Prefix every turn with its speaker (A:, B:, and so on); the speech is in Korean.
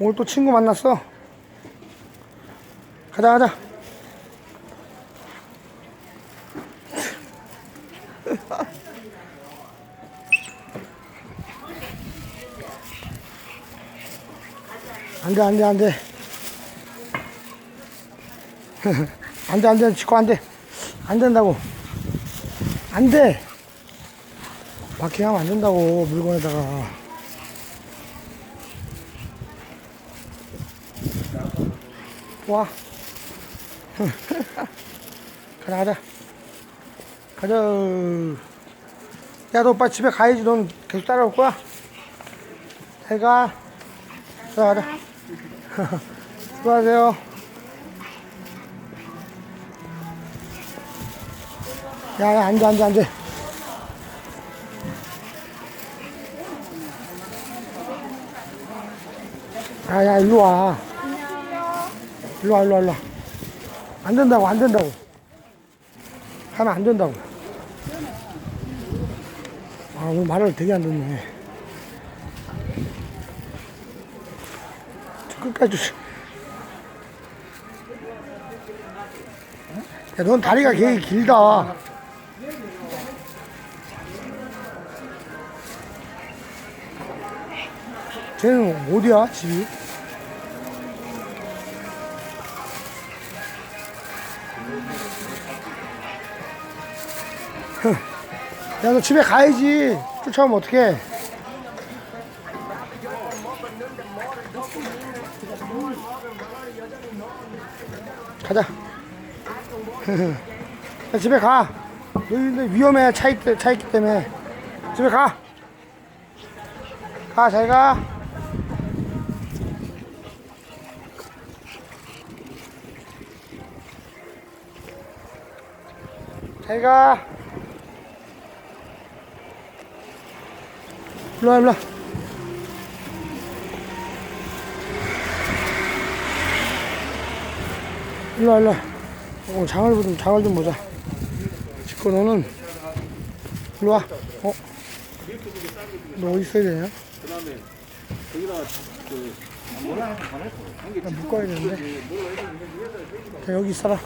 A: 오늘 또 친구 만났어. 가자, 가자. 안 돼, 안 돼, 안 돼. 안 돼, 안 돼, 치고 안 돼. 안 된다고. 안 돼. 밖에 하면 안 된다고, 물건에다가. 와. 가자, 가자. 가자. 야, 너 오빠 집에 가야지. 넌 계속 따라올 거야? 잘 가. 자, 가자. 수고하세요. 야, 야, 앉아, 앉아, 앉아. 야, 야, 일로 와. 일로 와, 일로 와, 일로 와. 안 된다고, 안 된다고. 하면 안 된다고. 아, 오늘 말을 되게 안 듣네. 저 끝까지 주시. 야, 넌 다리가 되게 길다. 쟤는 어디야, 집이? 야, 너 집에 가야지. 쫓아오면 어떡해. 가자. 야, 집에 가. 근데 위험해. 차, 있, 차 있기 때문에. 집에 가. 가, 잘 가. 잘 가. 일로 와, 일로 와. 일로 와, 일로 와. 어, 장을 좀, 장을 좀 보자. 지코, 너는, 일로 와. 어? 너 어디 있어야 되냐?
B: 그 다음에 거기다가
A: 그나 묶어야 되는데. 자, 여기 있어라.